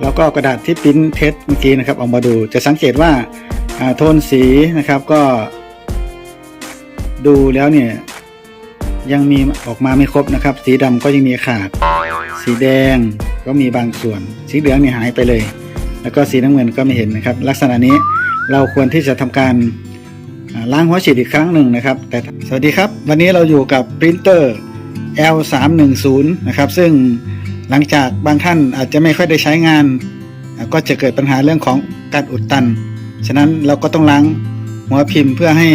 แล้วก็กระดาษที่ปริ้นเทสเมื่อกี้นะครับเอามาดูจะสังเกตว่าโทนสีนะครับก็ ดูแล้วเนี่ยยังมีออกมาไม่ครบนะครับ สีดำก็ยังมีขาด สีแดงก็มีบางส่วน สีเหลืองเนี่ยหายไปเลย แล้วก็สีน้ำเงินก็ไม่เห็นนะครับ ลักษณะนี้เราควรที่จะทำการล้างหัวฉีดอีกครั้งหนึ่งนะครับ แต่สวัสดีครับ วันนี้เราอยู่กับปรินเตอร์ L310 นะครับซึ่ง หลังจากบางท่านอาจจะไม่ค่อยได้ใช้งาน ก็จะเกิดปัญหาเรื่องของการอุดตัน ฉะนั้นเราก็ต้องล้างหัวพิมพ์เพื่อให้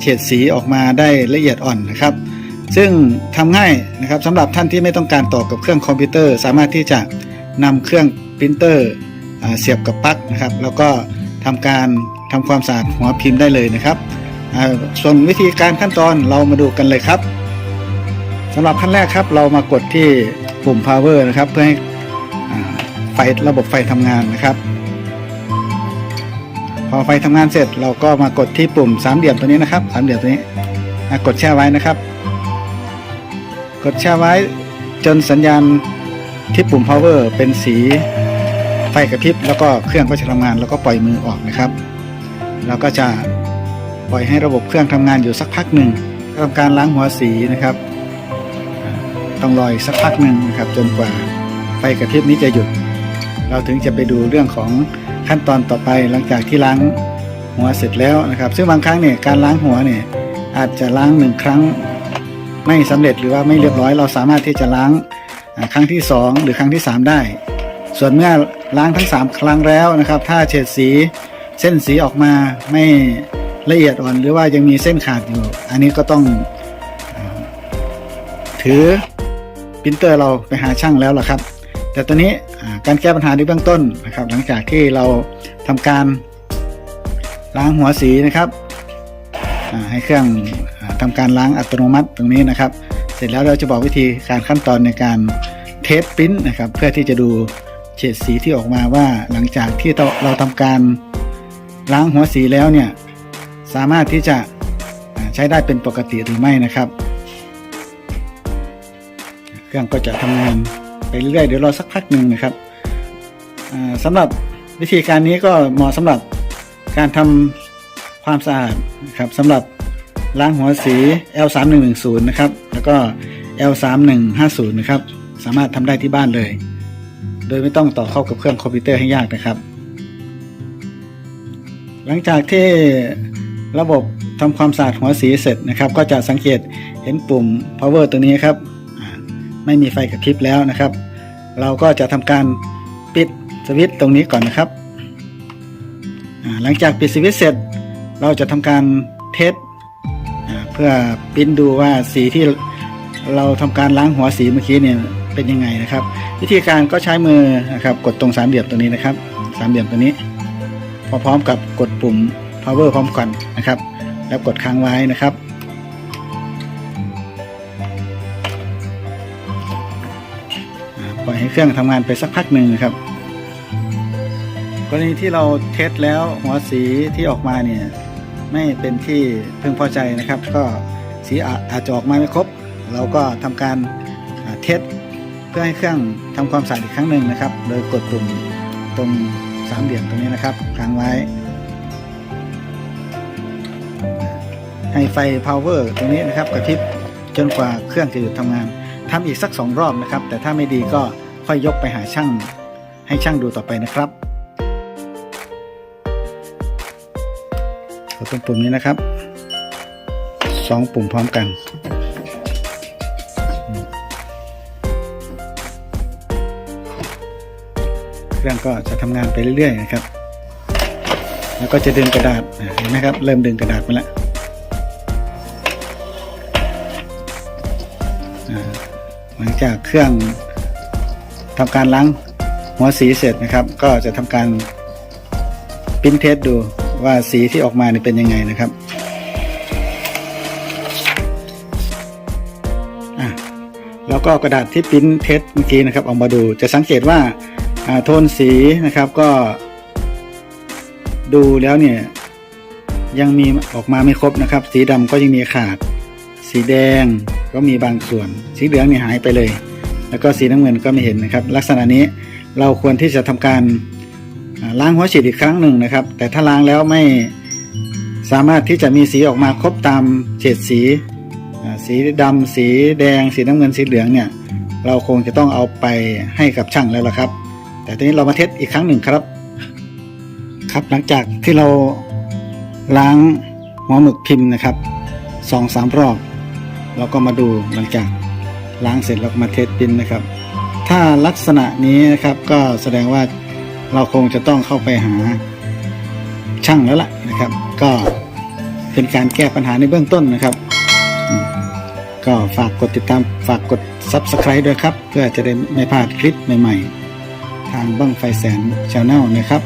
เฉดสีออกมาได้ละเอียดอ่อนนะครับ ซึ่งทำง่ายนะครับสำหรับท่านที่ไม่ต้องการต่อกับเครื่องคอมพิวเตอร์ สามารถที่จะนำเครื่องปรินเตอร์เสียบกับปลั๊กนะครับ แล้วก็ทำการทำความสะอาดหัวพิมพ์ได้เลยนะครับส่วนวิธีการขั้นตอนเรามาดูกันเลยครับสำหรับขั้นแรกครับ เรามากดที่ ปุ่ม power นะครับ เพื่อให้ไฟระบบไฟทำงานนะครับ พอไฟทำงานเสร็จเราก็มากดที่ปุ่มสามเหลี่ยมตัวนี้นะครับสามเหลี่ยมตัวนี้กดแช่ไว้นะครับ กดแช่ไว้จนสัญญาณที่ปุ่ม power เป็นสีไฟกระพริบแล้วก็เครื่องก็จะทำงานแล้วก็ปล่อยมือออกนะครับเราก็จะปล่อยให้ระบบเครื่องทำงานอยู่สักพักหนึ่งทำการล้างหัวสีนะครับ ต้องรออีกสักพักหนึ่งนะครับ จนกว่าไฟกระพริบนี้จะหยุด เราถึงจะไปดูเรื่องของขั้นตอนต่อไปหลังจากที่ล้างหัวเสร็จแล้วนะครับ ซึ่งบางครั้งเนี่ยการล้างหัวเนี่ยอาจจะล้างหนึ่งครั้งไม่สำเร็จหรือว่าไม่เรียบร้อย เราสามารถที่จะล้างครั้งที่ 2 หรือครั้งที่ 3 ได้ ส่วนเมื่อล้างทั้ง 3 ครั้งแล้วนะครับ ถ้าเฉดสีเส้นสีออกมาไม่ละเอียดอ่อนหรือว่ายังมีเส้นขาดอยู่ อันนี้ก็ต้องถือ ปรินเตอร์เราไปหาช่างแล้วล่ะครับ แต่ตอนนี้การแก้ปัญหาในเบื้องต้นนะครับ หลังจากที่เราทำการล้างหัวสีนะครับให้เครื่องอาทำการล้างอัตโนมัติตรงนี้นะครับ เสร็จแล้วเราจะบอกวิธีการขั้นตอนในการเทสปิ้นนะครับ เพื่อที่จะดูเฉดสีที่ออกมาว่าหลังจากที่เราเราทำการล้างหัวสีแล้วเนี่ยสามารถที่จะใช้ได้เป็นปกติหรือไม่นะครับ เครื่องก็จะทำงานไปเรื่อยๆเดี๋ยวรอสักพักหนึ่งนะครับอ่าสำหรับวิธีการนี้ก็เหมาะสำหรับการทำความสะอาดนะครับสำหรับล้างหัวสี L3110 นะครับแล้วก็ L3150 นะครับสามารถทำได้ที่บ้านเลย โดยไม่ต้องต่อเข้ากับเครื่องคอมพิวเตอร์ให้ยากนะครับ หลังจากที่ระบบทำความสะอาดหัวสีเสร็จนะครับ ก็จะสังเกตเห็นปุ่ม power ตัวนี้ครับ ไม่มีไฟกระพริบแล้วนะครับ เราก็จะทำการปิดสวิตช์ตรงนี้ก่อนนะครับ หลังจากปิดสวิตช์เสร็จ เราจะทำการเทสเพื่อปริ้นดูว่าสีที่เราทำการล้างหัวสีเมื่อกี้เนี่ยเป็นยังไงนะครับ วิธีการก็ใช้มือนะครับกดตรงสามเหลี่ยมตัวนี้นะครับสามเหลี่ยมตัวนี้ พอพร้อมกับกดปุ่ม power พร้อมกันนะครับ แล้วกดค้างไว้นะครับ ปล่อยให้เครื่องทำงานไปสักพักหนึ่งครับ กรณีที่เราเทสแล้วหัวสีที่ออกมาเนี่ยไม่เป็นที่พึงพอใจนะครับ ก็สีอาอาจจะออกมาไม่ครบ เราก็ทำการเทสเพื่อให้เครื่องทำความสะอาดอีกครั้งหนึ่งนะครับ โดยกดปุ่มตรงสามเหลี่ยมตรงนี้นะครับค้างไว้ ให้ไฟ power ตรงนี้นะครับกระพริบจนกว่าเครื่องจะหยุดทำงาน ทำอีกสักสองรอบนะครับ แต่ถ้าไม่ดีก็ค่อยยกไปหาช่าง ให้ช่างดูต่อไปนะครับกดตรงปุ่มนี้นะครับสองปุ่มพร้อมกันเครื่องก็จะทำงานไปเรื่อยๆนะครับ แล้วก็จะดึงกระดาษเห็นไหมครับ เริ่มดึงกระดาษมาแล้วอ่า หลังจากเครื่องทำการล้างหัวสีเสร็จนะครับ ก็จะทำการปริ้นเทสดูว่าสีที่ออกมาเนี่ยเป็นยังไงนะครับแล้วก็กระดาษที่ปริ้นเทสเมื่อกี้นะครับเอามาดูจะสังเกตว่าอ่าโทนสีนะครับก็ ดูแล้วเนี่ยยังมีออกมาไม่ครบนะครับ สีดำก็ยังมีขาด สีแดง ก็มีบางส่วน สีเหลืองเนี่ยหายไปเลย แล้วก็สีน้ำเงินก็ไม่เห็นนะครับ ลักษณะนี้เราควรที่จะทำการล้างหัวฉีดอีกครั้งหนึ่งนะครับ แต่ถ้าล้างแล้วไม่สามารถที่จะมีสีออกมาครบตามเฉดสี สีดำสีแดง สีน้ำเงินสีเหลืองเนี่ยเราคงจะต้องเอาไปให้กับช่างแล้วล่ะครับ แต่ทีนี้เรามาเทสอีกครั้งหนึ่งครับ ครับหลังจากที่เราล้างหัวหมึกพิมพ์นะครับสองสามรอบ เราก็มาดูหลังจากล้างเสร็จเราก็มาเทสพิมพ์นะครับ ถ้าลักษณะนี้นะครับก็แสดงว่าเราคงจะต้องเข้าไปหาช่างแล้วล่ะนะครับ ก็เป็นการแก้ปัญหาในเบื้องต้นนะครับ ก็ฝากกดติดตามฝากกด Subscribe ด้วยครับ เพื่อจะได้ไม่พลาดคลิปใหม่ ๆ ทางบ้างไฟแสนชาแนลนะครับ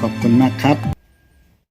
ขอบคุณมากครับ